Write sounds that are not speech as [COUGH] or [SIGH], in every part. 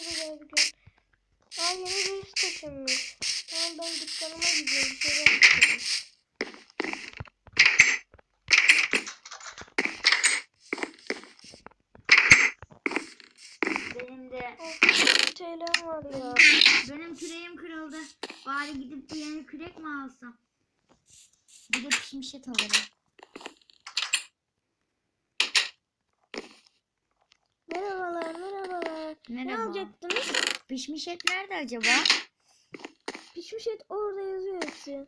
bir gün. Aa yeni birisi taşınmış. Tamam ben dükkanıma gidiyorum. Bir şeyler yapıyorum. Benim de Of, bir TL'm var ya. benim küreğim kırıldı. Bari gidip bir yeni kürek mi alsam? Bir de pişmiş et alırım. Merhabalar merhabalar. Ne Merhaba. alacaktınız? Pişmiş et nerede acaba? Pişmiş et orada yazıyor hepsi.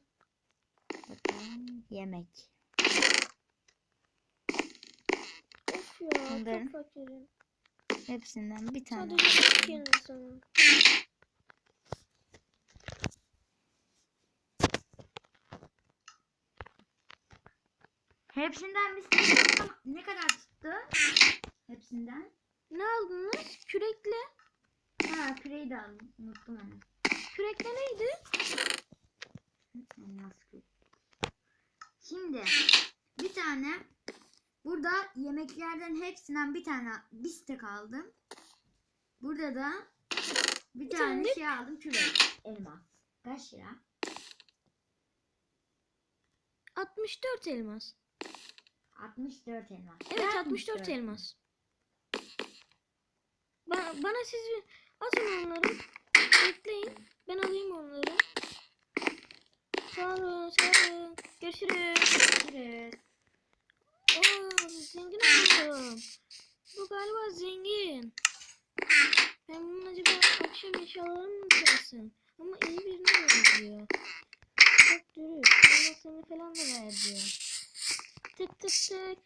Bakalım. Yemek. Of ya Onların- çok fakirim. Hepsinden bir tane. Sadece iki insanım. Hepsinden bir. Ne kadar tuttu? Hepsinden. Ne aldınız? Kürekle. Ha küreği de aldım. Unuttum onu. Kürekle neydi? Elmas kürek. Şimdi bir tane burada yemeklerden hepsinden bir tane bistek aldım. Burada da bir, Bir tane tane- şey aldım kürek. Elmas. Kaç lira? 64 elmas. 64 elmas. Evet 64 elmas. Bana, bana siz atın onları. Bekleyin. Ben alayım onları. Sağ olun, sağ olun. Görüşürüz. Görüşürüz. Oo, zengin oldum. Bu galiba zengin. Ben bunun acaba akşam eşyalarını mı çalsın? Ama iyi birine benziyor. Çok dürüst. Olmasını falan da ver diyor. Tık tık tık.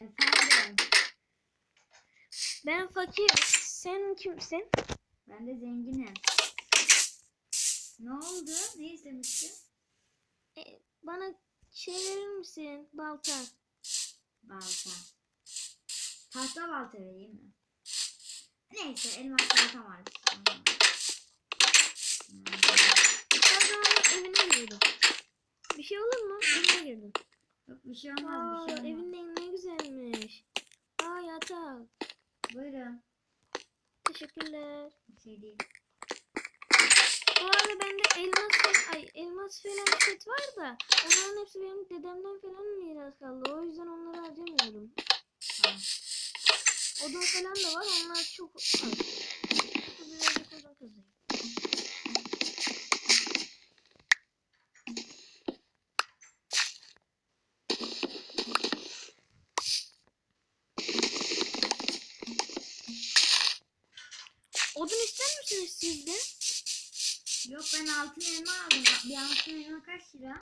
Efendim. Ben fakir. Sen kimsin? Ben de zenginim. Ne oldu? Ne istemiştin? E, bana şey verir misin? Balta. Balta. Tahta balta vereyim mi? Neyse elmas balta var. Pardon evine girdim. Bir şey olur mu? Evine girdim. Yok bir şey olmaz Aa, bir şey olmaz. evin ne güzelmiş. Aa yatak. Buyurun. Teşekkürler. Bir şey değil. Bu arada bende elmas ay elmas falan set var da onların hepsi benim dedemden falan miras kaldı. O yüzden onları harcamıyorum. Tamam. Odun falan da var. Onlar çok az. Bu Birazcık odun kazayım. Odun ister misiniz siz de? Yok ben altın elma aldım. Bir altın elma kaç lira?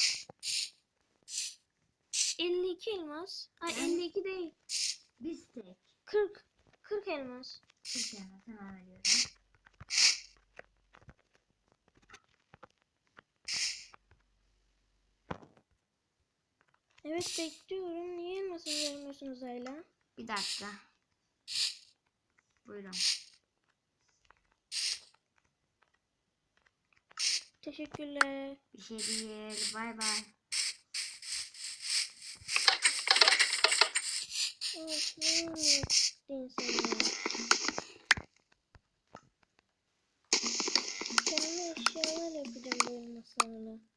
52 elmas. Ay Ben- 52 değil. Bir stek. 40. 40 elmas. Bir elma hemen veriyorum. Evet bekliyorum. Niye elmasını vermiyorsunuz Ayla? Bir dakika. Buyurun. Teşekkürler. Bir şey değil. Bay bay. Sen ya? Kendime eşyalar yapacağım bu elmaslarla.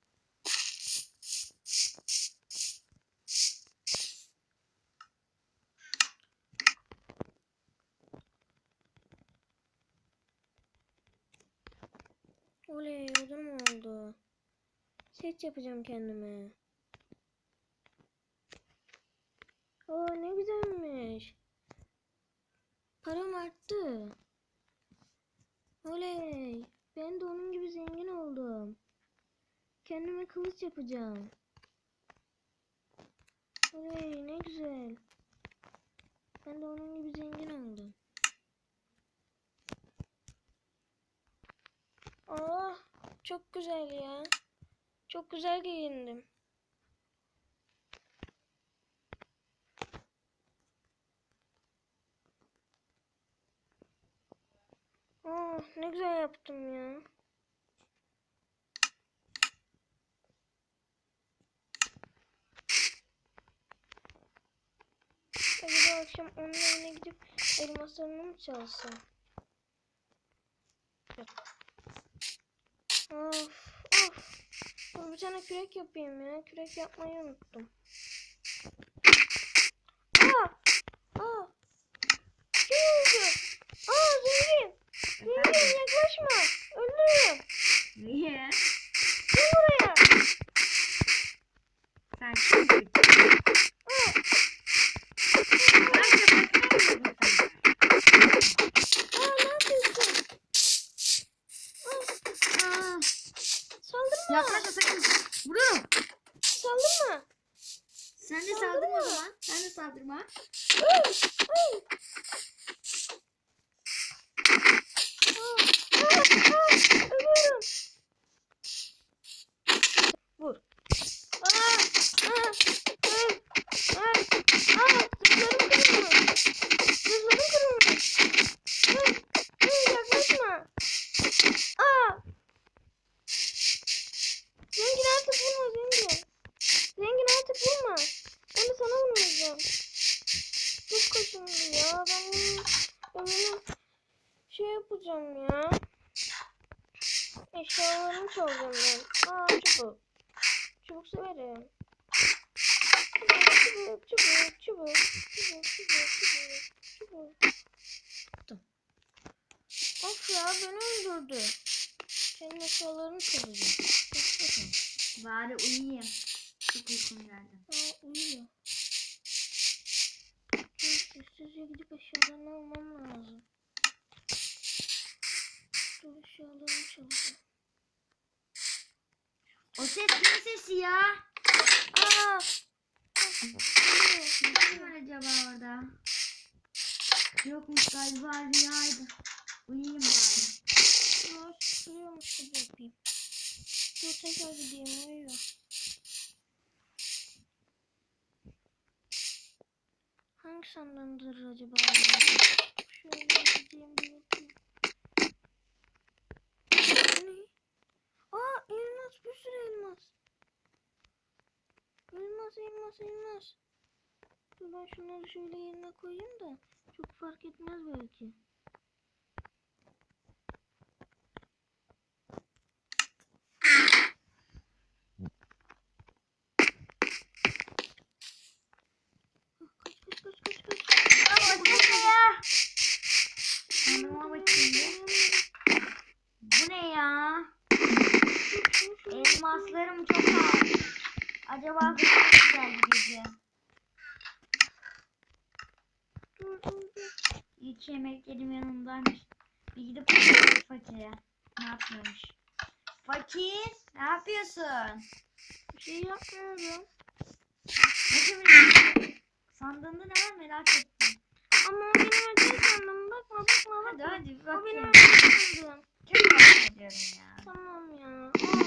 Set yapacağım kendime. Aa ne güzelmiş. Param arttı. Oley. Ben de onun gibi zengin oldum. Kendime kılıç yapacağım. Oley ne güzel. Ben de onun gibi zengin oldum. Aa çok güzel ya. Çok güzel giyindim. Aa, ne güzel yaptım ya. Acaba akşam onun evine gidip elmaslarını mı çalsam? Yok. Of of. Dur bir tane kürek yapayım ya. Kürek yapmayı unuttum. Aa! Aa! Kim öldü? Aa zengin! Zengin yaklaşma! Öldürürüm! Niye? Gel buraya! Sen kim Aa! Aa ne yapıyorsun? Aa, Aa, saldırma! Yaklaşma sakın. Vururum. Saldırma! Sen de Saldırma. saldırma o zaman. Sen de saldırma. Öl! Öl! Aa, aa, aa, ölüyorum. Vur. Aa, aa, öl, öl. Aa, zırhlarım kırılmış. Zırhlarım kırılmış. Öl, öl, yaklaşma. Aa. Zengin artık vurma zengin. Zengin artık vurma. Ben de sana vurmayacağım. Çok kaşındı ya. Ben bunu, ben bunu yapacağım ya. Eşyalarımı çalacağım ben. Aa çubuk. Çubuk severim. Çubuk, çubuk, çubuk, çubuk, çubuk, çubuk, çubuk. Tuttum. Of ya beni öldürdü. Senin eşyalarını çalacağım. Bari uyuyayım. Çok uykum geldi. Aa uyuyor. Sessizce gidip eşyalarını almam lazım. Dur eşyalarımı çalacağım. O ses kimin sesi ya? Aa! Kim var acaba orada? Yokmuş galiba rüyaydı. Uyuyayım bari. Dur, uyuyormuş gibi yapayım. Dur tekrar gideyim uyuyor. Hangi sandığındır acaba? Şöyle gideyim bir bakayım. Ne? Aa elmas bir sürü elmas. Elmas elmas ben şunları şöyle yerine koyayım da çok fark etmez belki. Elmaslarım çok az. Acaba [LAUGHS] geldi gece. Dur dur dur. İlk yemeklerim yanındaymış. Bir gidip fakire. Ne yapıyormuş? Fakir, ne yapıyorsun? Bir şey yapmıyorum. Ne yapıyorsun? Sandığında ne var merak ettim. Ama o benim özel sandım. Bakma bakma Hadi bakma. hadi O bakayım. benim özel sandım. Çok merak ediyorum ya. Tamam ya. Al.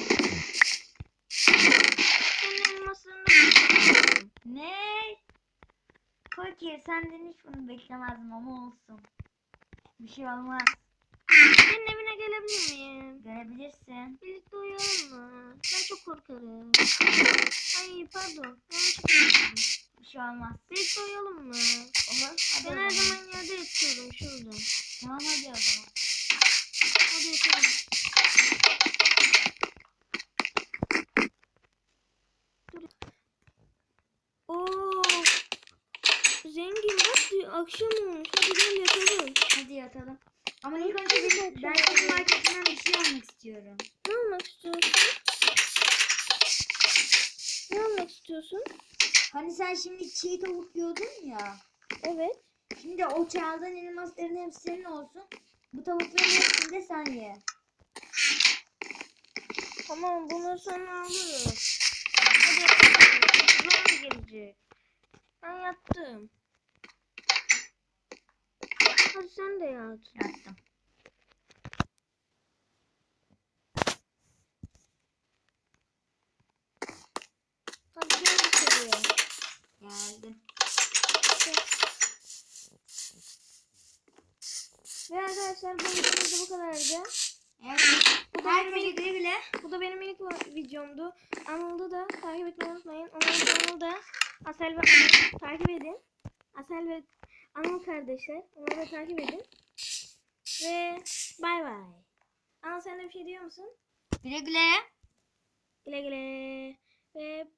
Senin elmaslarını bakıyorum. Ne? Fakir senden hiç bunu beklemezdim ama olsun. Bir şey olmaz. Senin evine gelebilir miyim? Görebilirsin. Birlikte uyuyalım mı? Ben çok korkarım. Ay pardon. Yaptım. Bir şey olmaz. Birlikte uyuyalım mı? Olur. Hadi Ben her zaman yerde yatıyorum şurada. Tamam hadi o zaman. Hadi yatalım. Oo. Zengin bak akşam olmuş. Hadi gel yatalım. Hadi yatalım. Ama ilk önce bir, yatalım. ben senin marketinden bir şey almak istiyorum. Ne almak istiyorsun? Ne almak istiyorsun? Hani sen şimdi çiğ tavuk yiyordun ya. Evet. Şimdi o çaldığın elmasların hepsi senin olsun. Bu tavukların hepsini de sen ye. Tamam bunu sonra alırız. Hadi. Zor gelecek. Ben yattım. Hadi sen de yat. Yattım. Hadi gel içeriye. Geldim. Ve arkadaşlar bu videomuz bu kadardı. Evet. Bu da benim Herkese ilk, güle güle. bu da benim ilk videomdu. Anıl'da da takip etmeyi unutmayın. Kanalı da Asel ve Anıl takip edin. Asel ve Anıl kardeşler. Onları da takip edin. Ve bay bay. Anıl sen de bir şey diyor musun? Güle güle. Güle güle.